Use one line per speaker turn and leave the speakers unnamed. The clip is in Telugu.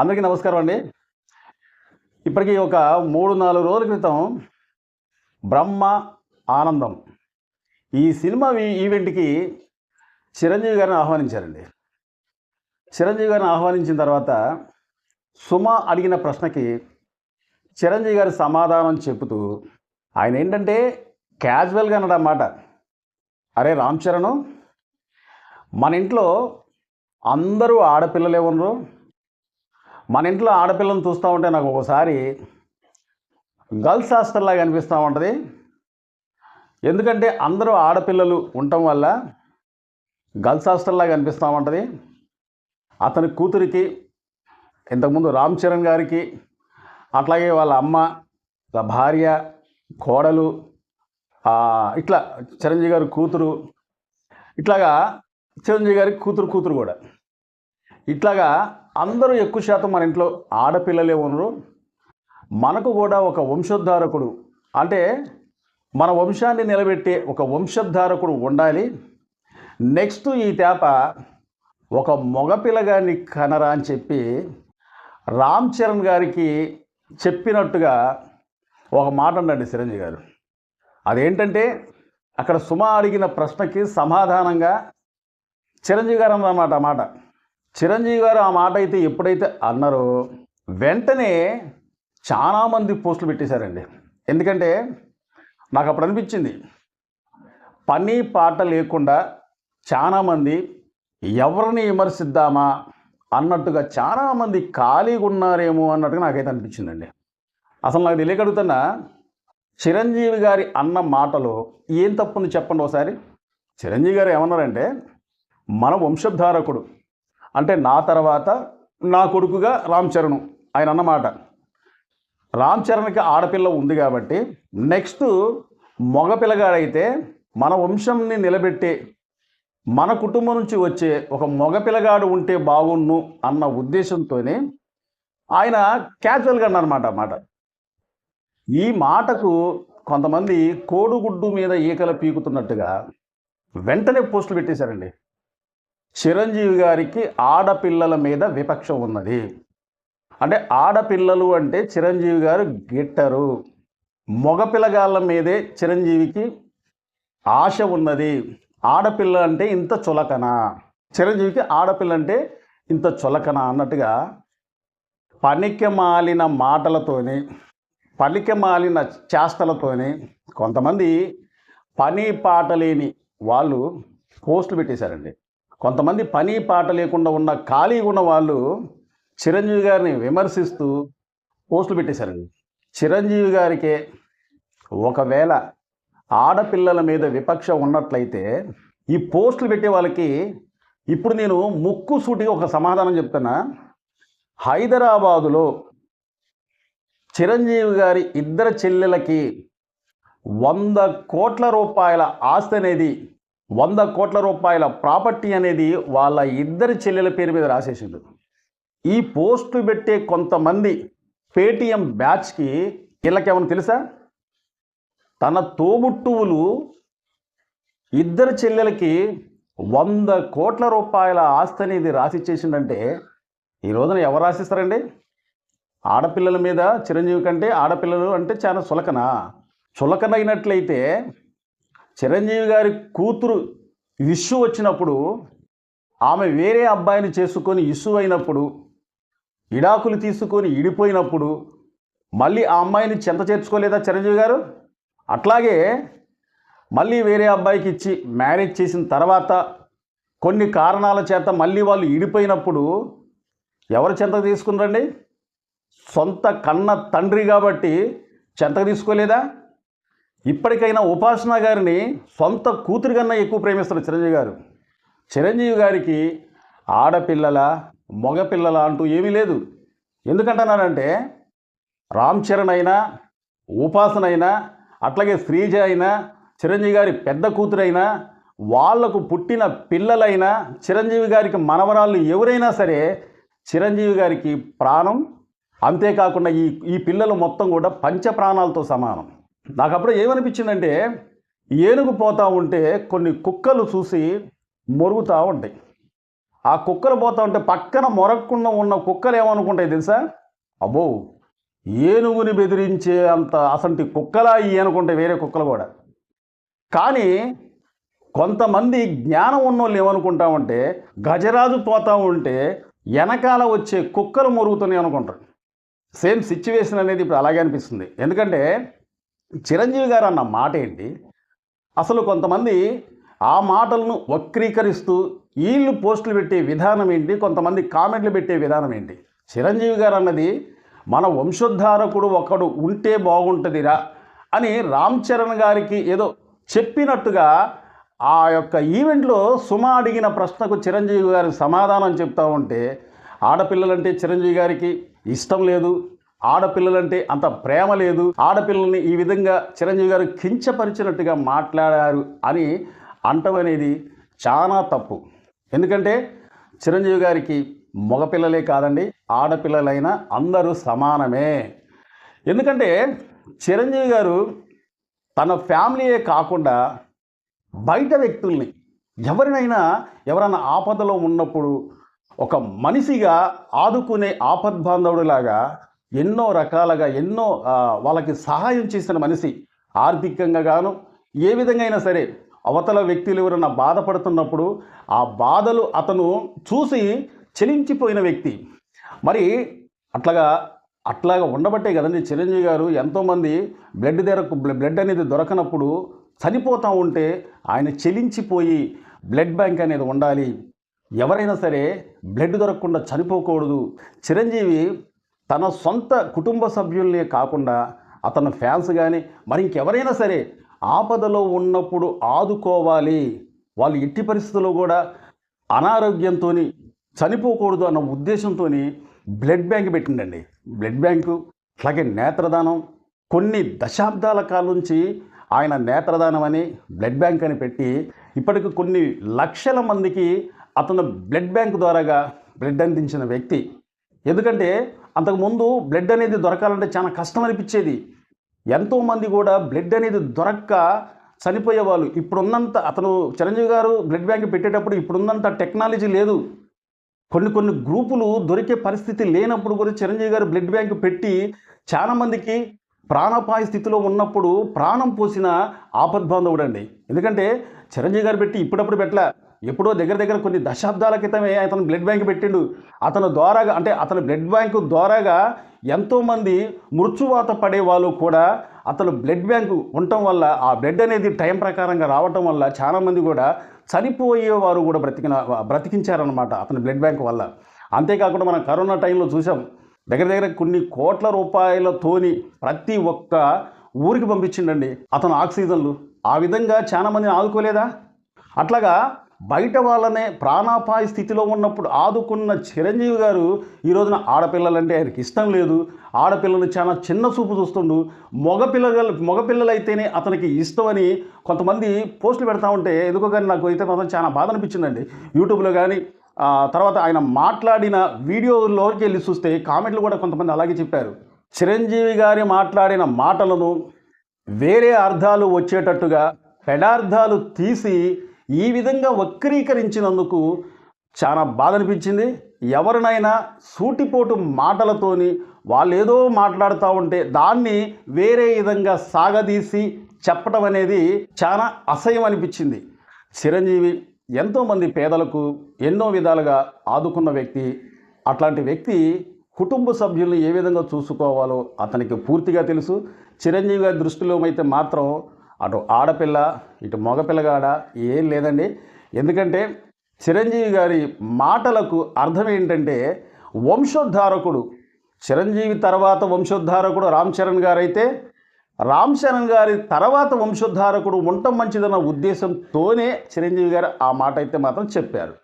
అందరికీ నమస్కారం అండి. ఇప్పటికీ ఒక మూడు నాలుగు రోజుల క్రితం బ్రహ్మ ఆనందం ఈ సినిమా ఈవెంట్కి చిరంజీవి గారిని ఆహ్వానించారండి. చిరంజీవి గారిని ఆహ్వానించిన తర్వాత సుమ అడిగిన ప్రశ్నకి చిరంజీవి గారి సమాధానం చెబుతూ ఆయన ఏంటంటే క్యాజువల్గా అన్నాడు అన్నమాట అరే రామ్ చరణ్ మన ఇంట్లో అందరూ ఆడపిల్లలే ఉన్నారు మన ఇంట్లో ఆడపిల్లని చూస్తూ ఉంటే నాకు ఒకసారి గర్ల్స్ హాస్టల్లాగా అనిపిస్తూ ఉంటుంది. ఎందుకంటే అందరూ ఆడపిల్లలు ఉండటం వల్ల గర్ల్స్ హాస్టల్లాగా అనిపిస్తూ ఉంటుంది. అతని కూతురికి ఇంతకుముందు రామ్ చరణ్ గారికి అట్లాగే వాళ్ళ అమ్మ వాళ్ళ భార్య కోడలు ఇట్లా చిరంజీవి గారి కూతురు ఇట్లాగా చిరంజీవి గారి కూతురు కూతురు కూడా. ఇట్లాగా అందరూ ఎక్కువ శాతం మన ఇంట్లో ఆడపిల్లలే ఉన్నారు. మనకు కూడా ఒక వంశోద్ధారకుడు అంటే మన వంశాన్ని నిలబెట్టే ఒక వంశోద్ధారకుడు ఉండాలి. నెక్స్ట్ ఈ తేప ఒక మగపిల్లగాని కనరా అని చెప్పి రామ్ చరణ్ గారికి చెప్పినట్టుగా ఒక మాట అండి చిరంజీవి గారు. అదేంటంటే అక్కడ సుమ అడిగిన ప్రశ్నకి సమాధానంగా చిరంజీవి గారు అన్నమాట ఆ మాట. చిరంజీవి గారు ఆ మాట అయితే ఎప్పుడైతే అన్నారో వెంటనే చాలామంది పోస్టులు పెట్టేశారండి. ఎందుకంటే నాకు అప్పుడు అనిపించింది పని పాట లేకుండా చాలామంది ఎవరిని విమర్శిద్దామా అన్నట్టుగా చాలామంది ఖాళీగా ఉన్నారేమో అన్నట్టుగా నాకైతే అనిపించిందండి. అసలు నాకు తెలియగలుగుతున్నా చిరంజీవి గారి అన్న మాటలో ఏం తప్పుంది చెప్పండి ఒకసారి. చిరంజీవి గారు ఏమన్నారంటే మన వంశధారకుడు అంటే నా తర్వాత నా కొడుకుగా రామ్ చరణ్ ఆయన అన్నమాట రామ్ చరణ్కి ఆడపిల్ల ఉంది కాబట్టి నెక్స్ట్ మగ పిల్లగాడైతే మన వంశంని నిలబెట్టే మన కుటుంబం నుంచి వచ్చే ఒక మగ పిల్లగాడు ఉంటే బాగుండు అన్న ఉద్దేశంతోనే ఆయన క్యాజువల్గా అన్నమాట మాట. ఈ మాటకు కొంతమంది కోడుగుడ్డు మీద ఈకలు పీకుతున్నట్టుగా వెంటనే పోస్టులు పెట్టేశారండి. చిరంజీవి గారికి ఆడపిల్లల మీద విపక్షం ఉన్నది. అంటే ఆడపిల్లలు అంటే చిరంజీవి గారు గిట్టరు. మగపిల్లగాళ్ళ మీదే చిరంజీవికి ఆశ ఉన్నది. ఆడపిల్ల అంటే ఇంత చులకన. చిరంజీవికి ఆడపిల్ల అంటే ఇంత చులకన అన్నట్టుగా పనికి మాలిన మాటలతోని పనికిమాలిన చేష్టలతోని కొంతమంది పని పాట లేని వాళ్ళు పోస్టులు పెట్టేశారండి. కొంతమంది పని పాట లేకుండా ఉన్న ఖాళీగా ఉన్న వాళ్ళు చిరంజీవి గారిని విమర్శిస్తూ పోస్టులు పెట్టేశారండి. చిరంజీవి గారికే ఒకవేళ ఆడపిల్లల మీద విపక్ష ఉన్నట్లయితే ఈ పోస్టులు పెట్టే వాళ్ళకి ఇప్పుడు నేను ముక్కు సూటిగా ఒక సమాధానం చెప్తున్నా. హైదరాబాదులో చిరంజీవి గారి ఇద్దరు చెల్లెలకి వంద కోట్ల రూపాయల ఆస్తి అనేది వంద కోట్ల రూపాయల ప్రాపర్టీ అనేది వాళ్ళ ఇద్దరి చెల్లెల పేరు మీద రాసేసిండు. ఈ పోస్టు పెట్టే కొంతమంది పేటిఎం బ్యాచ్కి వీళ్ళకేమన్నా తెలుసా? తన తోబుట్టువులు ఇద్దరు చెల్లెలకి వంద కోట్ల రూపాయల ఆస్తి అనేది రాసిచ్చేసిండంటే ఈ రోజున ఎవరు రాసిస్తారండి? ఆడపిల్లల మీద చిరంజీవి కంటే ఆడపిల్లలు అంటే చాలా చులకన? చులకనైనట్లయితే చిరంజీవి గారి కూతురు ఇష్యూ వచ్చినప్పుడు ఆమె వేరే అబ్బాయిని చేసుకొని ఇష్యూ అయినప్పుడు ఇడాకులు తీసుకొని ఇడిపోయినప్పుడు మళ్ళీ ఆ అమ్మాయిని చెంత చేర్చుకోలేదా చిరంజీవి గారు? అట్లాగే మళ్ళీ వేరే అబ్బాయికి ఇచ్చి మ్యారేజ్ చేసిన తర్వాత కొన్ని కారణాల చేత మళ్ళీ వాళ్ళు ఇడిపోయినప్పుడు ఎవరు చెంతకు తీసుకున్నారండి? సొంత కన్న తండ్రి కాబట్టి చెంతకు తీసుకోలేదా? ఇప్పటికైనా ఉపాసన గారిని సొంత కూతురి కన్నా ఎక్కువ ప్రేమిస్తారు చిరంజీవి గారు. చిరంజీవి గారికి ఆడపిల్లల మగపిల్లల అంటూ ఏమీ లేదు. ఎందుకంటున్నానంటే రామ్ చరణ్ అయినా ఉపాసన అయినా అట్లాగే శ్రీజ అయినా చిరంజీవి గారి పెద్ద కూతురైనా వాళ్ళకు పుట్టిన పిల్లలైనా చిరంజీవి గారికి మనవరాళ్ళు ఎవరైనా సరే చిరంజీవి గారికి ప్రాణం. అంతేకాకుండా ఈ ఈ పిల్లలు మొత్తం కూడా పంచ ప్రాణాలతో సమానం. నాకు అప్పుడు ఏమనిపించిందంటే ఏనుగు పోతూ ఉంటే కొన్ని కుక్కలు చూసి మొరుగుతూ ఉంటాయి. ఆ కుక్కలు పోతూ ఉంటే పక్కన మొరగకుండా ఉన్న కుక్కలు ఏమనుకుంటాయి తెలుసా? అబ్బో ఏనుగుని బెదిరించే అంత అసంటి కుక్కలా ఇవి అనుకుంటే వేరే కుక్కలు కూడా. కానీ కొంతమంది జ్ఞానం ఉన్నోళ్ళు ఏమనుకుంటామంటే గజరాజు పోతా ఉంటే వెనకాల వచ్చే కుక్కలు మొరుగుతున్నాయి అనుకుంటారు. సేమ్ సిచ్యువేషన్ అనేది ఇప్పుడు అలాగే అనిపిస్తుంది. ఎందుకంటే చిరంజీవి గారు అన్న మాట ఏంటి? అసలు కొంతమంది ఆ మాటలను వక్రీకరిస్తూ వీళ్ళు పోస్టులు పెట్టే విధానం ఏంటి? కొంతమంది కామెంట్లు పెట్టే విధానం ఏంటి? చిరంజీవి గారు అన్నది మన వంశోద్ధారకుడు ఒకడు ఉంటే బాగుంటుందిరా అని రామ్ చరణ్ గారికి ఏదో చెప్పినట్టుగా ఆ యొక్క ఈవెంట్లో సుమ అడిగిన ప్రశ్నకు చిరంజీవి గారి సమాధానం చెప్తా ఉంటే ఆడపిల్లలంటే చిరంజీవి గారికి ఇష్టం లేదు ఆడపిల్లలంటే అంత ప్రేమ లేదు. ఆడపిల్లల్ని ఈ విధంగా చిరంజీవి గారు కించపరిచినట్టుగా మాట్లాడారు అని అంటం అనేది చాలా తప్పు. ఎందుకంటే చిరంజీవి గారికి మగపిల్లలే కాదండి ఆడపిల్లలైనా అందరూ సమానమే. ఎందుకంటే చిరంజీవి గారు తన ఫ్యామిలీయే కాకుండా బయట వ్యక్తుల్ని ఎవరినైనా ఎవరైనా ఆపదలో ఉన్నప్పుడు ఒక మనిషిగా ఆదుకునే ఆపద్బాంధవుడిలాగా ఎన్నో రకాలుగా ఎన్నో వాళ్ళకి సహాయం చేసిన మనిషి ఆర్థికంగా గాను ఏ విధంగా అయినా సరే అవతల వ్యక్తులు ఎవరైనా బాధపడుతున్నప్పుడు ఆ బాధలు అతను చూసి చెలించిపోయిన వ్యక్తి. మరి అట్లాగా అట్లాగా ఉండబట్టే కదండి చిరంజీవి గారు ఎంతోమంది బ్లడ్ దొరక బ్లడ్ అనేది దొరకనప్పుడు చనిపోతూ ఉంటే ఆయన చెలించిపోయి బ్లడ్ బ్యాంక్ అనేది ఉండాలి. ఎవరైనా సరే బ్లడ్ దొరకకుండా చనిపోకూడదు. చిరంజీవి తన సొంత కుటుంబ సభ్యుల్నే కాకుండా అతను ఫ్యాన్స్ కానీ మరి ఇంకెవరైనా సరే ఆపదలో ఉన్నప్పుడు ఆదుకోవాలి. వాళ్ళు ఎట్టి పరిస్థితుల్లో కూడా అనారోగ్యంతో చనిపోకూడదు అన్న ఉద్దేశంతో బ్లడ్ బ్యాంక్ పెట్టిండండి. బ్లడ్ బ్యాంకు అట్లాగే నేత్రదానం కొన్ని దశాబ్దాల కాలం నుంచి ఆయన నేత్రదానం అని బ్లడ్ బ్యాంక్ అని పెట్టి ఇప్పటికి కొన్ని లక్షల మందికి అతను బ్లడ్ బ్యాంక్ ద్వారాగా బ్లడ్ అందించిన వ్యక్తి. ఎందుకంటే అంతకుముందు బ్లడ్ అనేది దొరకాలంటే చాలా కష్టం అనిపించేది. ఎంతోమంది కూడా బ్లడ్ అనేది దొరక్క చనిపోయేవాళ్ళు ఇప్పుడున్నంత అతను చిరంజీవి గారు బ్లడ్ బ్యాంక్ పెట్టేటప్పుడు ఇప్పుడున్నంత టెక్నాలజీ లేదు. కొన్ని కొన్ని గ్రూపులు దొరికే పరిస్థితి లేనప్పుడు కూడా చిరంజీవి గారు బ్లడ్ బ్యాంక్ పెట్టి చాలామందికి ప్రాణాపాయ స్థితిలో ఉన్నప్పుడు ప్రాణం పోసిన ఆపద్బాంధవుడు అండి ఎందుకంటే చిరంజీవి గారు పెట్టి ఇప్పుడప్పుడు పెట్టలే. ఎప్పుడో దగ్గర దగ్గర కొన్ని దశాబ్దాల క్రితమే అతను బ్లడ్ బ్యాంక్ పెట్టిండు. అతను ద్వారాగా అంటే అతను బ్లడ్ బ్యాంకు ద్వారాగా ఎంతోమంది మృత్యువాత పడే వాళ్ళు కూడా అతను బ్లడ్ బ్యాంకు ఉండటం వల్ల ఆ బ్లడ్ అనేది టైం ప్రకారంగా రావటం వల్ల చాలామంది కూడా చనిపోయేవారు కూడా బ్రతికిన బ్రతికించారనమాట అతని బ్లడ్ బ్యాంక్ వల్ల. అంతేకాకుండా మనం కరోనా టైంలో చూసాం దగ్గర దగ్గర కొన్ని కోట్ల రూపాయలతోని ప్రతి ఒక్క ఊరికి పంపించిండండి అతను ఆక్సిజన్లు. ఆ విధంగా చాలామందిని ఆదుకోలేదా? అట్లాగా బయట వాళ్ళనే ప్రాణాపాయ స్థితిలో ఉన్నప్పుడు ఆదుకున్న చిరంజీవి గారు ఈ రోజున ఆడపిల్లలంటే ఆయనకి ఇష్టం లేదు. ఆడపిల్లలు చాలా చిన్న చూపు చూస్తుండు. మగపిల్లలు మగపిల్లలైతేనే అతనికి ఇష్టం అని కొంతమంది పోస్టులు పెడతా ఉంటే ఎందుకో కానీ నాకు అయితే మాత్రం చాలా బాధ అనిపించిందండి. యూట్యూబ్లో కానీ తర్వాత ఆయన మాట్లాడిన వీడియోలోకి వెళ్ళి చూస్తే కామెంట్లు కూడా కొంతమంది అలాగే చెప్పారు. చిరంజీవి గారి మాట్లాడిన మాటలను వేరే అర్థాలు వచ్చేటట్టుగా పెడార్థాలు తీసి ఈ విధంగా వక్రీకరించినందుకు చాలా బాధ అనిపించింది ఎవరినైనా సూటిపోటు మాటలతోని వాళ్ళు ఏదో మాట్లాడుతూ ఉంటే దాన్ని వేరే విధంగా సాగదీసి చెప్పడం అనేది చాలా అసహ్యం అనిపించింది చిరంజీవి ఎంతోమంది పేదలకు ఎన్నో విధాలుగా ఆదుకున్న వ్యక్తి. అట్లాంటి వ్యక్తి కుటుంబ సభ్యుల్ని ఏ విధంగా చూసుకోవాలో అతనికి పూర్తిగా తెలుసు. చిరంజీవి గారి దృష్టిలో అయితే మాత్రం అటు ఆడపిల్ల ఇటు మగపిల్లగాడ ఏం లేదండి. ఎందుకంటే చిరంజీవి గారి మాటలకు అర్థం ఏంటంటే వంశోద్ధారకుడు చిరంజీవి తర్వాత వంశోద్ధారకుడు రామ్ చరణ్ గారు అయితే రామ్ చరణ్ గారి తర్వాత వంశోద్ధారకుడు ఉండటం మంచిదన్న ఉద్దేశంతోనే చిరంజీవి గారు ఆ మాట అయితే మాత్రం చెప్పారు.